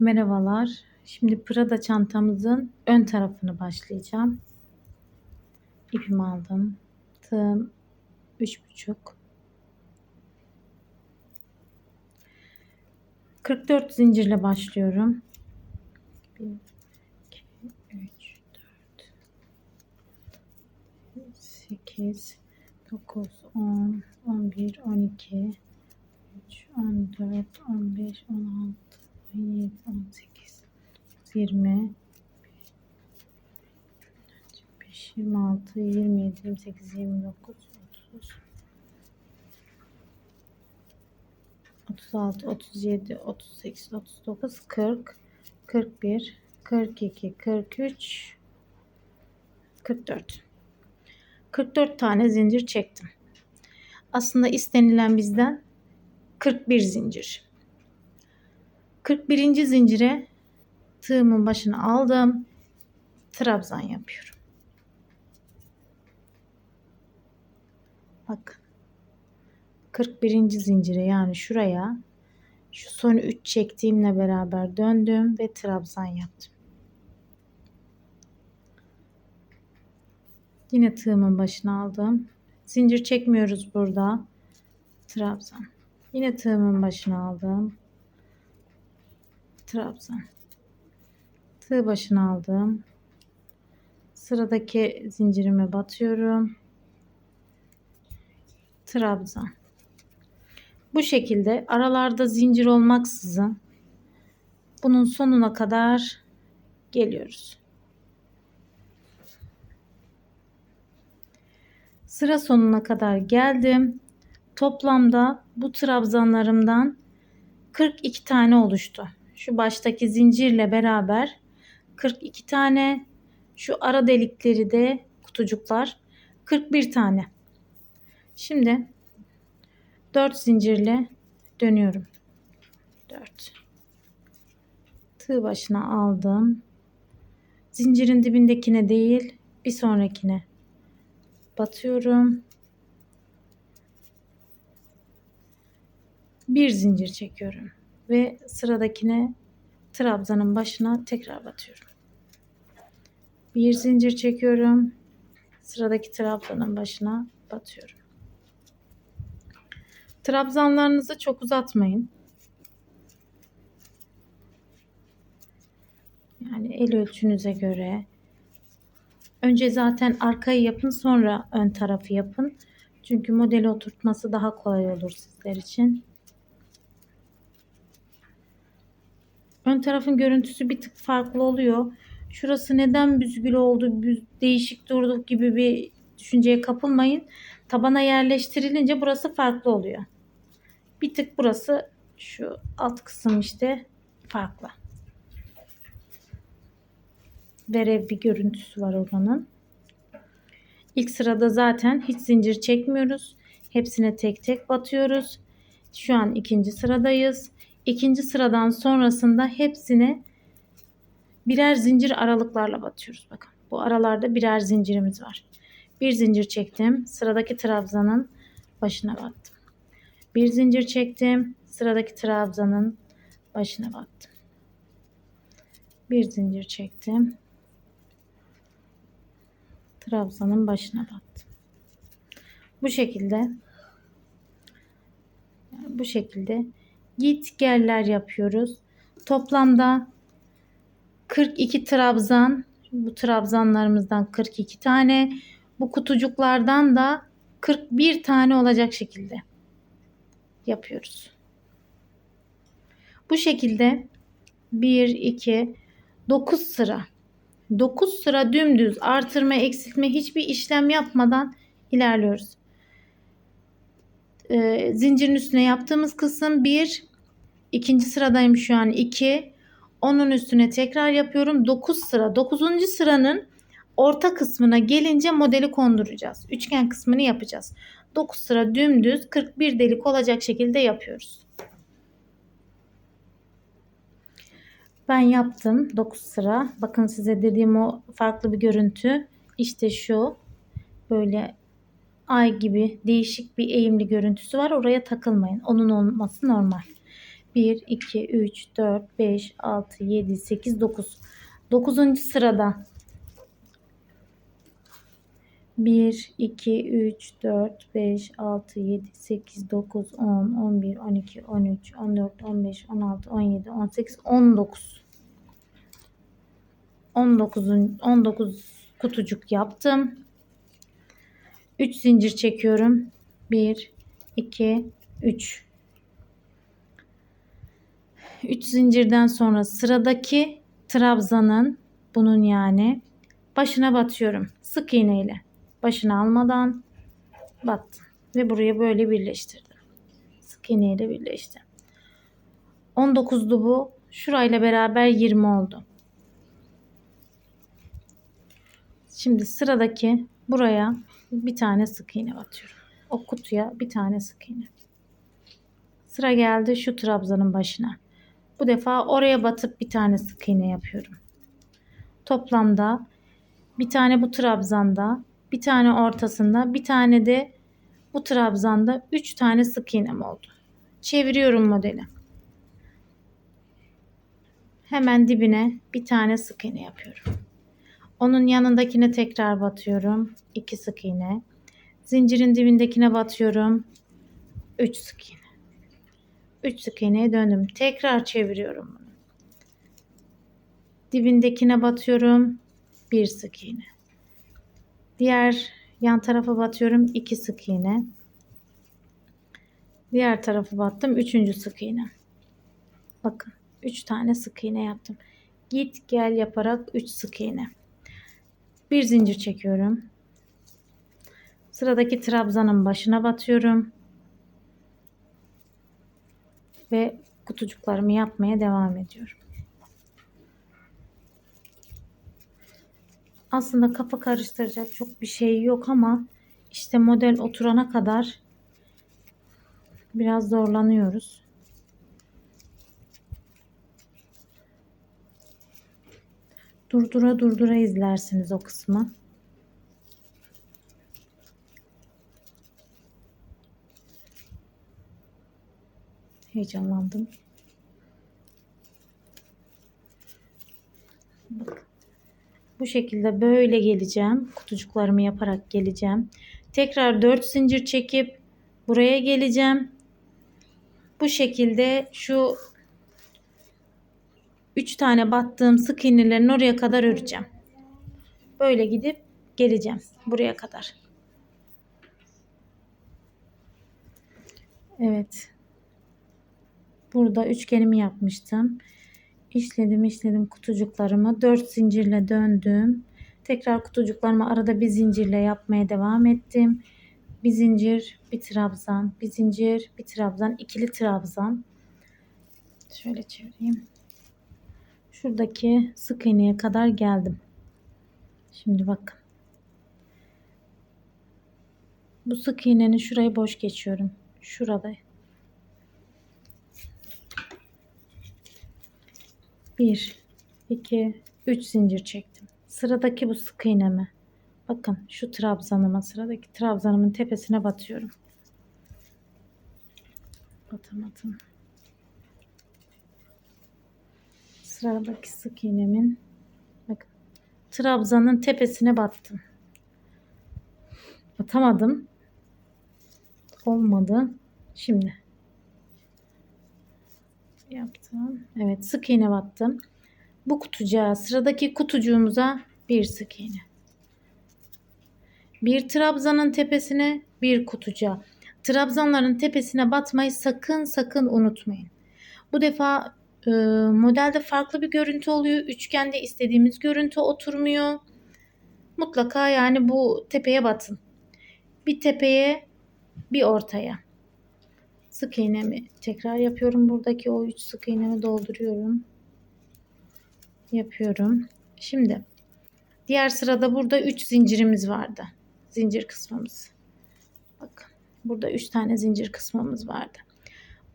Merhabalar. Şimdi Prada çantamızın ön tarafını başlayacağım. İpimi aldım. Tığım 3,5. 44 zincirle başlıyorum. 1 2 3 4 8 9 10 11 12 13 14 15 16 17, 18, 20, 25, 26, 27, 28, 29, 30, 36, 37, 38, 39, 40, 41, 42, 43, 44. 44 tane zincir çektim. Aslında istenilen bizden 41 zincir. 41. zincire tığımın başına aldım. Trabzan yapıyorum. Bakın. 41. zincire yani şuraya şu son 3 çektiğimle beraber döndüm ve trabzan yaptım. Yine tığımın başına aldım. Zincir çekmiyoruz burada. Trabzan. Yine tığımın başına aldım. Trabzan. Tığ başına aldım. Sıradaki zincirime batıyorum. Trabzan. Bu şekilde aralarda zincir olmaksızın bunun sonuna kadar geliyoruz. Sıra sonuna kadar geldim. Toplamda bu trabzanlarımdan 42 tane oluştu şu baştaki zincirle beraber 42 tane şu ara delikleri de kutucuklar 41 tane. Şimdi 4 zincirle dönüyorum. 4 tığ başına aldım. Zincirin dibindekine değil bir sonrakine batıyorum. Bir zincir çekiyorum ve sıradakine trabzanın başına tekrar batıyorum. Bir zincir çekiyorum. Sıradaki trabzanın başına batıyorum. Trabzanlarınızı çok uzatmayın. Yani el ölçünüze göre. Önce zaten arkayı yapın sonra ön tarafı yapın. Çünkü modeli oturtması daha kolay olur sizler için. Ön tarafın görüntüsü bir tık farklı oluyor. Şurası neden büzgül oldu, değişik durdu gibi bir düşünceye kapılmayın. Tabana yerleştirilince burası farklı oluyor. Bir tık burası şu alt kısım işte farklı. Verev bir görüntüsü var oranın. İlk sırada zaten hiç zincir çekmiyoruz. Hepsine tek tek batıyoruz. Şu an ikinci sıradayız. İkinci sıradan sonrasında hepsine birer zincir aralıklarla batıyoruz. Bakın bu aralarda birer zincirimiz var. Bir zincir çektim. Sıradaki trabzanın başına battım. Bir zincir çektim. Sıradaki trabzanın başına battım. Bir zincir çektim. Trabzanın başına battım. Bu şekilde bu şekilde git geller yapıyoruz. Toplamda 42 trabzan. Bu trabzanlarımızdan 42 tane. Bu kutucuklardan da 41 tane olacak şekilde yapıyoruz. Bu şekilde 1 2 9 sıra 9 sıra dümdüz artırma eksiltme hiçbir işlem yapmadan ilerliyoruz e, zincirin üstüne yaptığımız kısım 1. İkinci sıradayım şu an 2. Onun üstüne tekrar yapıyorum. 9 sıra. 9. sıranın orta kısmına gelince modeli konduracağız. Üçgen kısmını yapacağız. 9 sıra dümdüz 41 delik olacak şekilde yapıyoruz. Ben yaptım 9 sıra. Bakın size dediğim o farklı bir görüntü. İşte şu böyle ay gibi değişik bir eğimli görüntüsü var. Oraya takılmayın. Onun olması normal. 1, 2, 3, 4, 5, 6, 7, 8, 9. 9. sırada 1, 2, 3, 4, 5, 6, 7, 8, 9, 10, 11, 12, 13, 14, 15, 16, 17, 18, 19. 19'un 19 kutucuk yaptım. 3 zincir çekiyorum. 1 2 3 3 zincirden sonra sıradaki trabzanın bunun yani başına batıyorum. Sık iğne ile. Başını almadan battım ve buraya böyle birleştirdim. Sık iğne ile birleştim. 19'du bu. Şurayla beraber 20 oldu. Şimdi sıradaki buraya bir tane sık iğne batıyorum. O kutuya bir tane sık iğne. Sıra geldi şu trabzanın başına. Bu defa oraya batıp bir tane sık iğne yapıyorum. Toplamda bir tane bu trabzanda, bir tane ortasında, bir tane de bu trabzanda 3 tane sık iğnem oldu. Çeviriyorum modeli. Hemen dibine bir tane sık iğne yapıyorum. Onun yanındakine tekrar batıyorum. 2 sık iğne. Zincirin dibindekine batıyorum. 3 sık iğne. 3 sık iğneye döndüm. Tekrar çeviriyorum bunu. Dibindekine batıyorum. 1 sık iğne. Diğer yan tarafa batıyorum. 2 sık iğne. Diğer tarafa battım. 3. sık iğne. Bakın 3 tane sık iğne yaptım. Git gel yaparak 3 sık iğne. Bir zincir çekiyorum. Sıradaki trabzanın başına batıyorum. Ve kutucuklarımı yapmaya devam ediyorum. Aslında kafa karıştıracak çok bir şey yok ama işte model oturana kadar biraz zorlanıyoruz. Durdura durdura izlersiniz o kısmı. Heyecanlandım. Bu şekilde böyle geleceğim. Kutucuklarımı yaparak geleceğim. Tekrar 4 zincir çekip buraya geleceğim. Bu şekilde şu 3 tane battığım sık iğnelerin oraya kadar öreceğim. Böyle gidip geleceğim buraya kadar. Evet. Burada üçgenimi yapmıştım. İşledim işledim kutucuklarımı. 4 zincirle döndüm. Tekrar kutucuklarımı arada bir zincirle yapmaya devam ettim. Bir zincir, bir trabzan, bir zincir, bir trabzan, ikili trabzan. Şöyle çevireyim. Şuradaki sık iğneye kadar geldim. Şimdi bakın. Bu sık iğnenin şurayı boş geçiyorum. Şurada. Bir, iki, üç zincir çektim. Sıradaki bu sık iğnemi. Bakın şu trabzanıma sıradaki trabzanımın tepesine batıyorum. Batamadım. Sıradaki sık iğnemin bakın trabzanın tepesine battım. Batamadım. Olmadı. Şimdi yaptım. Evet sık iğne battım. Bu kutucuğa sıradaki kutucuğumuza bir sık iğne. Bir trabzanın tepesine bir kutucuğa. Trabzanların tepesine batmayı sakın sakın unutmayın. Bu defa e, modelde farklı bir görüntü oluyor. Üçgende istediğimiz görüntü oturmuyor. Mutlaka yani bu tepeye batın. Bir tepeye bir ortaya. Sık iğnemi tekrar yapıyorum. Buradaki o 3 sık iğnemi dolduruyorum. Yapıyorum. Şimdi diğer sırada burada 3 zincirimiz vardı. Zincir kısmımız. Bakın burada 3 tane zincir kısmımız vardı.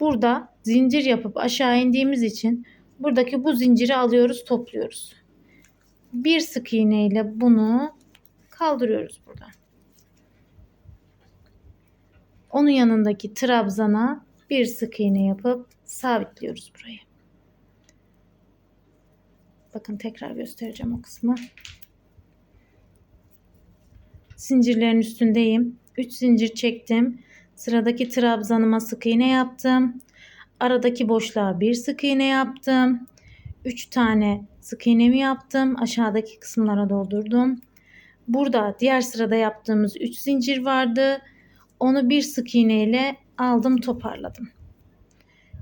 Burada zincir yapıp aşağı indiğimiz için buradaki bu zinciri alıyoruz, topluyoruz. Bir sık iğne ile bunu kaldırıyoruz buradan. Onun yanındaki trabzana bir sık iğne yapıp sabitliyoruz burayı. Bakın tekrar göstereceğim o kısmı. Zincirlerin üstündeyim. 3 zincir çektim. Sıradaki trabzanıma sık iğne yaptım. Aradaki boşluğa bir sık iğne yaptım. 3 tane sık iğnemi yaptım. Aşağıdaki kısımlara doldurdum. Burada diğer sırada yaptığımız 3 zincir vardı. Onu bir sık iğne ile aldım toparladım.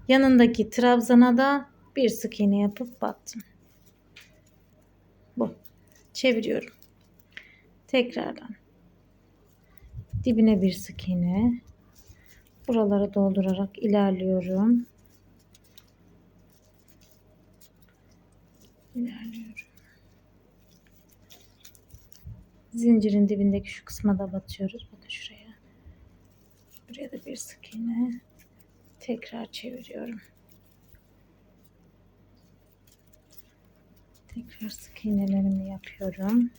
Yanındaki trabzana da bir sık iğne yapıp battım. Bu. Çeviriyorum. Tekrardan. Dibine bir sık iğne. Buraları doldurarak ilerliyorum. İlerliyorum. Zincirin dibindeki şu kısma da batıyoruz. Bakın şuraya. Buraya da bir sık iğne. Tekrar çeviriyorum. Tekrar sık iğnelerimi yapıyorum.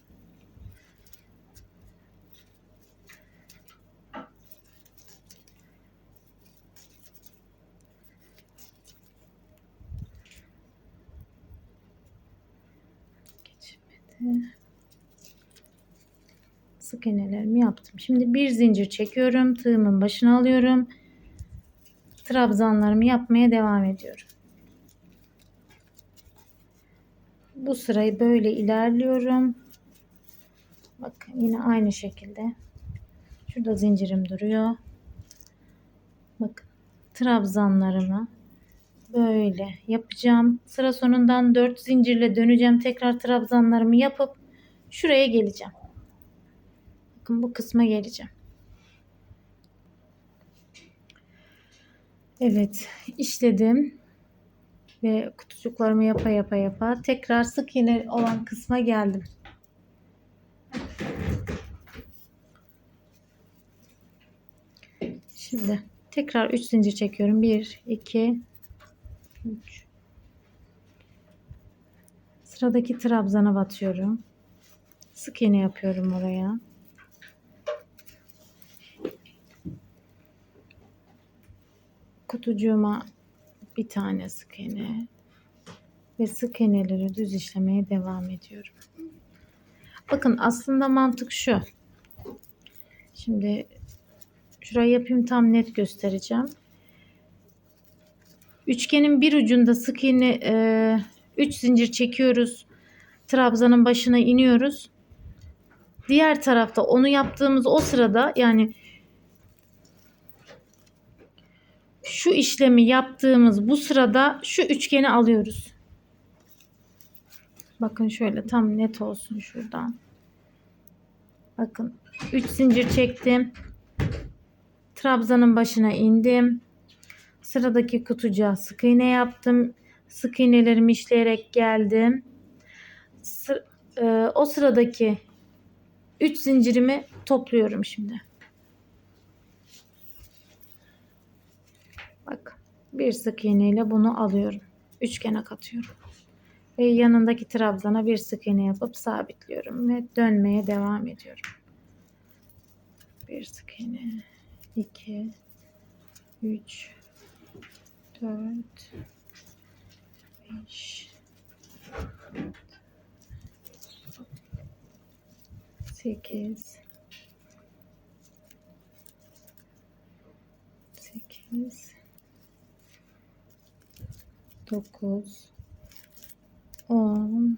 Sık iğnelerimi yaptım. Şimdi bir zincir çekiyorum. Tığımın başına alıyorum. Trabzanlarımı yapmaya devam ediyorum. Bu sırayı böyle ilerliyorum. Bakın yine aynı şekilde. Şurada zincirim duruyor. Bakın trabzanlarımı böyle yapacağım. Sıra sonundan 4 zincirle döneceğim. Tekrar trabzanlarımı yapıp şuraya geleceğim. Bakın bu kısma geleceğim. Evet işledim ve kutucuklarımı yapa yapa yapa tekrar sık iğne olan kısma geldim. Şimdi tekrar 3 zincir çekiyorum. 1 2 3 Sıradaki trabzana batıyorum. Sık iğne yapıyorum oraya. Kutucuğuma bir tane sık iğne ve sık iğneleri düz işlemeye devam ediyorum. Bakın aslında mantık şu. Şimdi şurayı yapayım tam net göstereceğim. Üçgenin bir ucunda sık iğne 3 e, zincir çekiyoruz. Trabzanın başına iniyoruz. Diğer tarafta onu yaptığımız o sırada yani şu işlemi yaptığımız bu sırada şu üçgeni alıyoruz. Bakın şöyle tam net olsun şuradan. Bakın 3 zincir çektim. Trabzanın başına indim. Sıradaki kutucuğa sık iğne yaptım. Sık iğnelerimi işleyerek geldim. Sı e, o sıradaki 3 zincirimi topluyorum şimdi. Bak bir sık iğne ile bunu alıyorum. Üçgene katıyorum. Ve yanındaki trabzana bir sık iğne yapıp sabitliyorum ve dönmeye devam ediyorum. Bir sık iğne, 2 3 4 5 8 8 9 10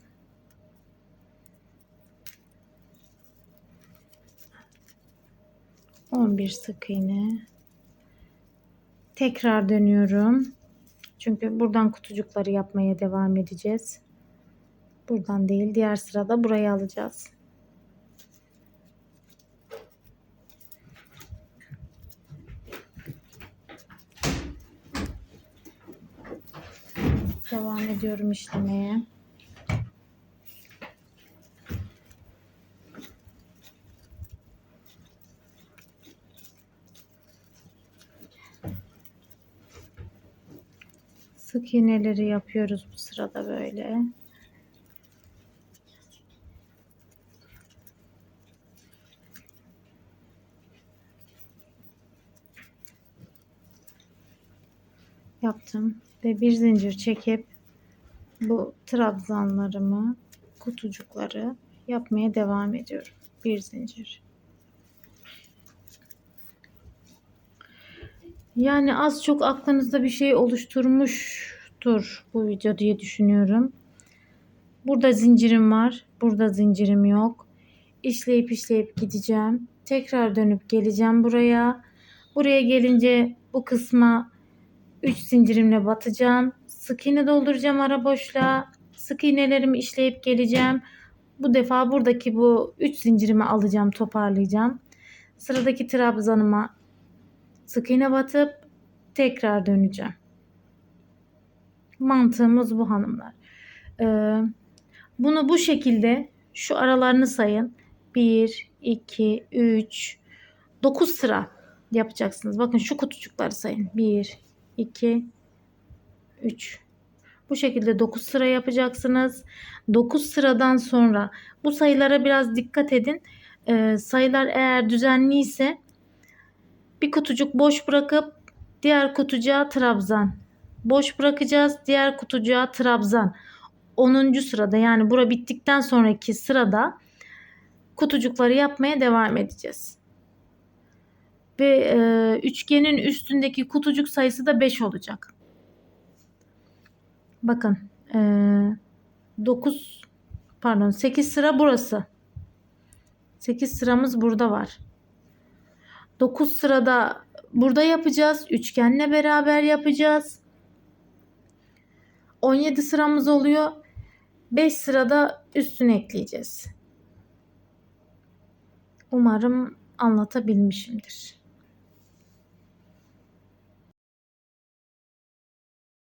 11 sık iğne tekrar dönüyorum. Çünkü buradan kutucukları yapmaya devam edeceğiz. Buradan değil diğer sırada burayı alacağız. Devam ediyorum işlemeye Sık iğneleri yapıyoruz bu sırada böyle. yaptım ve bir zincir çekip bu trabzanlarımı kutucukları yapmaya devam ediyorum. Bir zincir. Yani az çok aklınızda bir şey oluşturmuştur bu video diye düşünüyorum. Burada zincirim var. Burada zincirim yok. İşleyip işleyip gideceğim. Tekrar dönüp geleceğim buraya. Buraya gelince bu kısma 3 zincirimle batacağım. Sık iğne dolduracağım ara boşluğa. Sık iğnelerimi işleyip geleceğim. Bu defa buradaki bu 3 zincirimi alacağım, toparlayacağım. Sıradaki trabzanıma sık iğne batıp tekrar döneceğim. Mantığımız bu hanımlar. Ee, bunu bu şekilde şu aralarını sayın. 1, 2, 3, 9 sıra yapacaksınız. Bakın şu kutucukları sayın. 1, 2, 3. Bu şekilde 9 sıra yapacaksınız. 9 sıradan sonra bu sayılara biraz dikkat edin. Ee, sayılar eğer düzenli ise bir kutucuk boş bırakıp diğer kutucuğa trabzan. Boş bırakacağız. Diğer kutucuğa trabzan. 10. sırada yani bura bittikten sonraki sırada kutucukları yapmaya devam edeceğiz. Ve e, üçgenin üstündeki kutucuk sayısı da 5 olacak. Bakın e, 9 pardon 8 sıra burası. 8 sıramız burada var. 9 sırada burada yapacağız. Üçgenle beraber yapacağız. 17 sıramız oluyor. 5 sırada üstüne ekleyeceğiz. Umarım anlatabilmişimdir.